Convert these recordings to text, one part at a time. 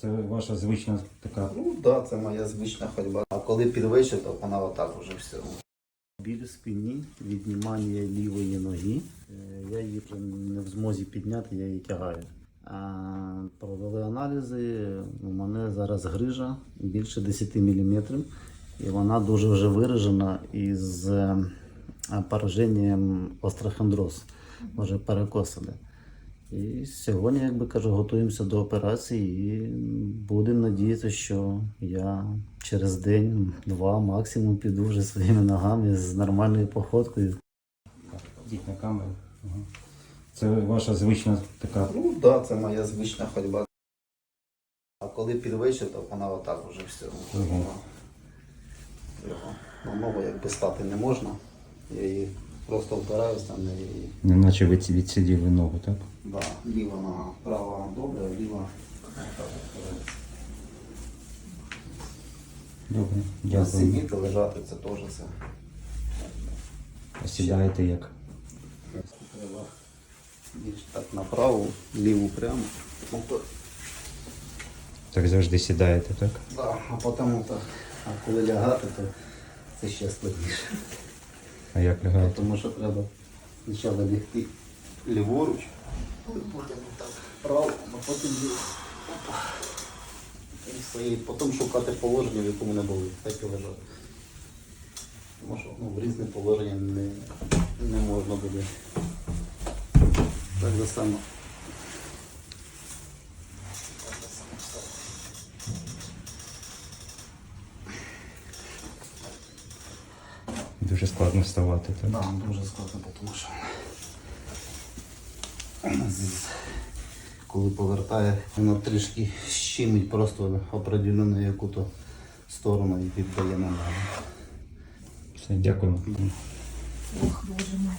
Це ваша звична така. Ну так, да, це моя звична ходьба. А коли під то вона отак уже все. Біль в спині, віднімання лівої ноги. Е, Я її не в змозі підняти, я її тягаю. А провели аналізи. У мене зараз грижа більше 10 мм, і вона дуже вже виражена із е, пораженням острохондроз, вже перекосили. І сьогодні, як би кажу, готуємося до операції і будемо надіятися, що я через день-два максимум піду вже своїми ногами з нормальною походкою. Йдіть на камеру. Це ваша звична така. Ну так, да, це моя звична ходьба. А коли під то вона отак уже все. Мгм. Його На ногу якби стати не можна. Я її просто впираюся на неї. і- Неначе ви ці- відсиділи ногу, так? Да, ліва нога, права добре, а ліва отак впирається. Добре. Дякую. Сидіти, лежати це теж все. А Сідаєте як? Треба більш так направо, ліву прямо. Так завжди сідаєте, так? Да, а потім так. А коли лягати, то це ще складніше. А як лягати? Тому що треба спочатку лягти ліворуч, потім так право, а потім ліво. Опа. І. Потім шукати положення, в якому не були, так і лежати. Тому що ну, в різне положення не, не можна буде. Так же само. Дуже складно вставати, так? Да, дуже складно, тому що коли повертає, воно трішки щимить просто определену яку-то сторону і віддає на ногу. Все, дякую. Ох, боже мой.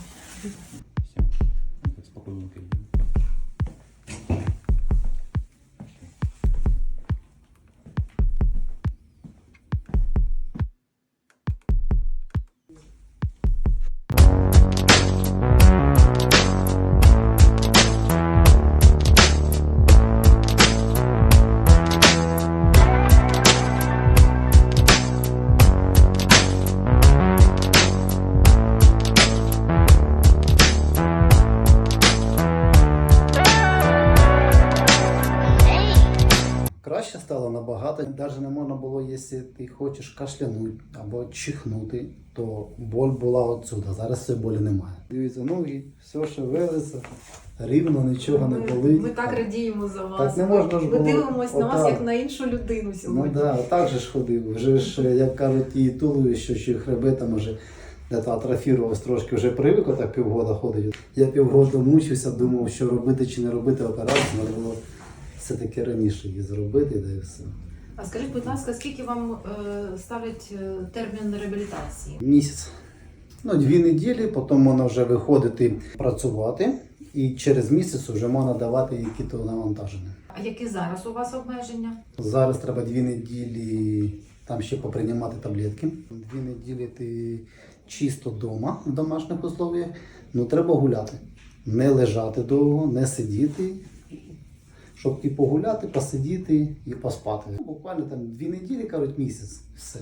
Краще стало набагато. Навіть не можна було, якщо ти хочеш кашлянути або чихнути, то боль була отсюда. Зараз цієї болі немає. Дивіться, ноги, все шевелиться, рівно, нічого не болить. ми так радіємо за вас. Так не можна ж Ми було дивимося на вас як на іншу людину Ну сьогодні. да, так же ж ходив. Вже ж, як кажуть, і туловище, що і хребетом вже де то атрофірувалось трошки, вже привик так півгода ходить. Я півгода мучився, думав, що робити чи не робити операцію, все-таки раніше її зробити, да і все. А скажіть, будь ласка, скільки вам е, ставлять е, термін реабілітації? Місяць. Ну, дві неділі, потім можна вже виходити працювати, і через місяць вже можна давати які-то навантаження. А які зараз у вас обмеження? Зараз треба дві неділі там ще поприймати таблетки. Дві неділі ти чисто вдома в домашніх условиях. Ну треба гуляти. Не лежати довго, не сидіти. Щоб і погуляти, посидіти і поспати. Буквально там дві неділі, кажуть, місяць. Все.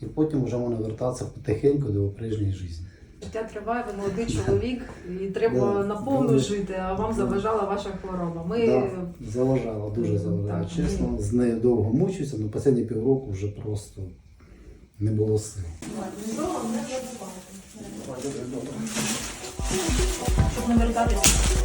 І потім вже можна вертатися потихеньку до прежньої життя. Життя триває, ви молодий чоловік, і треба Да. наповну Дуже. жити, а вам заважала ваша хвороба. Ми Да, заважала, дуже заважала. Так, Чесно, ми- з нею довго мучився, але останні півроку вже просто не було сил. щоб не вертатися.